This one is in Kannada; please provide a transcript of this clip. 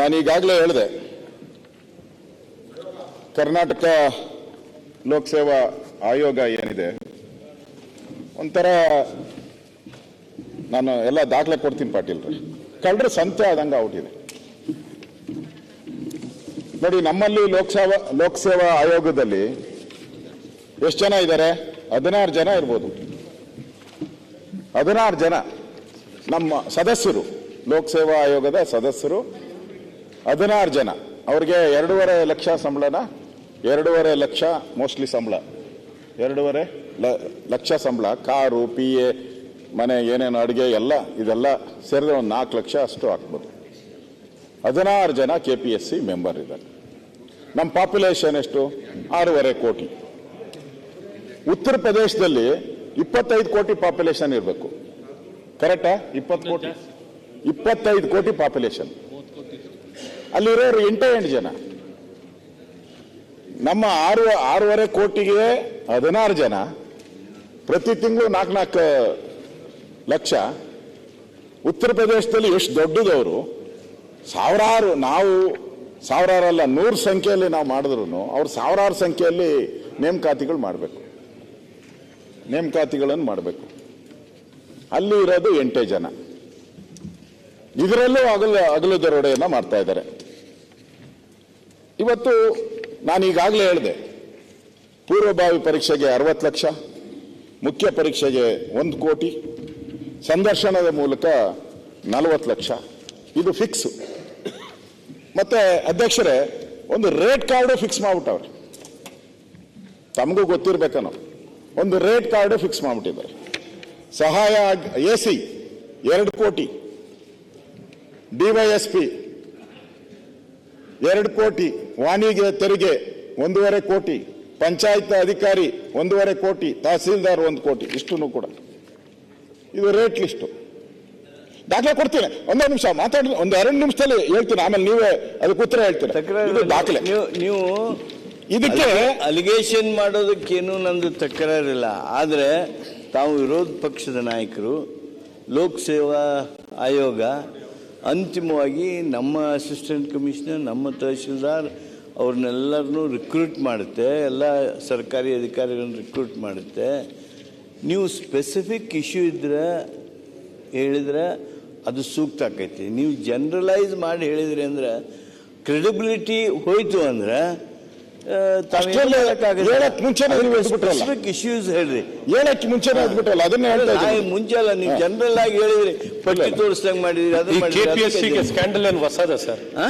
ನಾನು ಈಗಾಗಲೇ ಹೇಳಿದೆ, ಕರ್ನಾಟಕ ಲೋಕಸೇವಾ ಆಯೋಗ ಏನಿದೆ, ಒಂಥರ ನಾನು ಎಲ್ಲ ದಾಖಲೆ ಕೊಡ್ತೀನಿ ಪಾಟೀಲ್ ರೀ ಕಳ್ಳರ ಸಂತೆ ಆದಂಗೆ ಆಗ್ಬಿಟ್ಟಿದೆ. ನೋಡಿ, ನಮ್ಮಲ್ಲಿ ಲೋಕಸೇವಾ ಲೋಕಸೇವಾ ಆಯೋಗದಲ್ಲಿ ಎಷ್ಟು ಜನ ಇದ್ದಾರೆ? ಹದಿನಾರು ಜನ ಇರ್ಬೋದು. ಹದಿನಾರು ಜನ ನಮ್ಮ ಸದಸ್ಯರು, ಲೋಕಸೇವಾ ಆಯೋಗದ ಸದಸ್ಯರು ಹದಿನಾರು ಜನ. ಅವ್ರಿಗೆ ಎರಡೂವರೆ ಲಕ್ಷ ಸಂಬಳನ, ಎರಡೂವರೆ ಲಕ್ಷ ಮೋಸ್ಟ್ಲಿ ಸಂಬಳ. ಎರಡೂವರೆ ಲಕ್ಷ ಸಂಬಳ, ಕಾರು ಪಿ ಎ ಮನೆ, ಏನೇನು ಅಡುಗೆ ಎಲ್ಲ, ಇದೆಲ್ಲ ಸೇರಿದ್ರೆ ಒಂದು ನಾಲ್ಕು ಲಕ್ಷ ಅಷ್ಟು ಹಾಕ್ಬೋದು ಹದಿನಾರು ಜನ K P S C member ಇದ್ದಾರೆ. ನಮ್ಮ ಪಾಪ್ಯುಲೇಷನ್ ಎಷ್ಟು? ಆರೂವರೆ ಕೋಟಿ. ಉತ್ತರ ಪ್ರದೇಶದಲ್ಲಿ ಇಪ್ಪತ್ತೈದು ಕೋಟಿ ಪಾಪ್ಯುಲೇಷನ್ ಇರಬೇಕು. ಕರೆಕ್ಟಾ ಇಪ್ಪತ್ತು ಕೋಟಿ. ಇಪ್ಪತ್ತೈದು ಕೋಟಿ ಪಾಪ್ಯುಲೇಷನ್ ಅಲ್ಲಿರೋರು ಎಂಟೇ ಎಂಟು ಜನ. ನಮ್ಮ ಆರು, ಆರೂವರೆ ಕೋಟಿಗೆ ಹದಿನಾರು ಜನ, ಪ್ರತಿ ತಿಂಗಳು ನಾಲ್ಕು ನಾಲ್ಕು ಲಕ್ಷ. ಉತ್ತರ ಪ್ರದೇಶದಲ್ಲಿ ಎಷ್ಟು ದೊಡ್ಡದವರು, ಸಾವಿರಾರು, ನಾವು ಸಾವಿರಾರಲ್ಲ, ನೂರು ಸಂಖ್ಯೆಯಲ್ಲಿ ನಾವು ಮಾಡಿದ್ರು ಅವ್ರು ಸಾವಿರಾರು ಸಂಖ್ಯೆಯಲ್ಲಿ ನೇಮಕಾತಿಗಳು ಮಾಡಬೇಕು. ನೇಮಕಾತಿಗಳನ್ನು ಮಾಡಬೇಕು. ಅಲ್ಲಿ ಇರೋದು ಎಂಟೇ ಜನ. ಇದರಲ್ಲೂ ಅಗಲ ಅಗಲು ದರೋಡೆಯನ್ನ ಮಾಡ್ತಾ ಇದ್ದಾರೆ. ಇವತ್ತು ನಾನು ಈಗಾಗಲೇ ಹೇಳಿದೆ, ಪೂರ್ವಭಾವಿ ಪರೀಕ್ಷೆಗೆ ಅರವತ್ತು ಲಕ್ಷ, ಮುಖ್ಯ ಪರೀಕ್ಷೆಗೆ ಒಂದು ಕೋಟಿ, ಸಂದರ್ಶನದ ಮೂಲಕ ನಲವತ್ತು ಲಕ್ಷ. ಇದು ಫಿಕ್ಸ್ ಮತ್ತೆ ಅಧ್ಯಕ್ಷರೇ, ಒಂದು ರೇಟ್ ಕಾರ್ಡು ಫಿಕ್ಸ್ ಮಾಡ್ಬಿಟ್ಟವ್ರೆ. ತಮಗೂ ಗೊತ್ತಿರ್ಬೇಕನೋ ಒಂದು ರೇಟ್ ಕಾರ್ಡು ಫಿಕ್ಸ್ ಮಾಡ್ಬಿಟ್ಟಿದ್ದಾರೆ. ಸಹಾಯ ಎ ಸಿ, ಎರಡು ಕೋಟಿ. ಡಿವೈಎಸ್ಪಿ ಎರಡು ಕೋಟಿ ವಾಣಿಗೆ ತೆರಿಗೆ ಒಂದೂವರೆ ಕೋಟಿ ಪಂಚಾಯತ್ ಅಧಿಕಾರಿ ಒಂದೂವರೆ ಕೋಟಿ ತಹಸೀಲ್ದಾರ್ ಒಂದು ಕೋಟಿ ಇಷ್ಟೂ ಕೂಡ. ಇದು ರೇಟ್ ಲಿಸ್ಟು. ದಾಖಲೆ ಕೊಡ್ತೀನಿ. ಒಂದೇ ನಿಮಿಷ ಮಾತಾಡಿ ಒಂದು ಎರಡು ನಿಮಿಷದಲ್ಲಿ ಹೇಳ್ತೀನಿ. ಆಮೇಲೆ ನೀವೇ ಅದಕ್ಕೆ ಉತ್ತರ ಹೇಳ್ತೀರಾ. ಇದು ದಾಖಲೆ. ನೀವು ನೀವು ಇದಕ್ಕೆ ಅಲಿಗೇಷನ್ ಮಾಡೋದಕ್ಕೇನು ನಂದು ತಕರಾರಿಲ್ಲ. ಆದರೆ ತಾವು ವಿರೋಧ ಪಕ್ಷದ ನಾಯಕರು ಲೋಕಸೇವಾ ಆಯೋಗ ಅಂತಿಮವಾಗಿ ನಮ್ಮ ಅಸಿಸ್ಟೆಂಟ್ ಕಮಿಷನರ್, ನಮ್ಮ ತಹಶೀಲ್ದಾರ್ ಅವ್ರನ್ನೆಲ್ಲರನ್ನೂ ರಿಕ್ರೂಟ್ ಮಾಡುತ್ತೆ, ಎಲ್ಲ ಸರ್ಕಾರಿ ಅಧಿಕಾರಿಗಳನ್ನ ರಿಕ್ರೂಟ್ ಮಾಡುತ್ತೆ. ನೀವು ಸ್ಪೆಸಿಫಿಕ್ ಇಶ್ಯೂ ಇದ್ರೆ ಹೇಳಿದ್ರೆ ಅದು ಸೂಕ್ತ ಆಕೈತಿ. ನೀವು ಜನರಲೈಸ್ ಮಾಡಿ ಹೇಳಿದ್ರಿ ಅಂದ್ರೆ, ಕ್ರೆಡಿಬಿಲಿಟಿ ಹೋಯಿತು ಅಂದ್ರೆ ಹೇಳಕ್ ಮುಂಚೆನೇ. ಸ್ಪೆಸಿಫಿಕ್ ಇಶ್ಯೂಸ್ ಹೇಳ್ರಿ. ಮುಂಚೆನೇ ಅದನ್ನ ಹೇಳ್ತಾ ಇದ್ದೀನಿ. ಮುಂಚೆ ಅಲ್ಲ ನೀವು ಜನರಲ್ ಆಗಿ ಹೇಳಿದ್ರಿ. ಪಟ್ಟಿ ತೋರಿಸ್ದಂಗ್ ಮಾಡಿದ್ರಿ ಅದು ಸ್ಕ್ಯಾಂಡಲ್ ಏನು ಹೊಸದ ಸರ್ ಹಾ?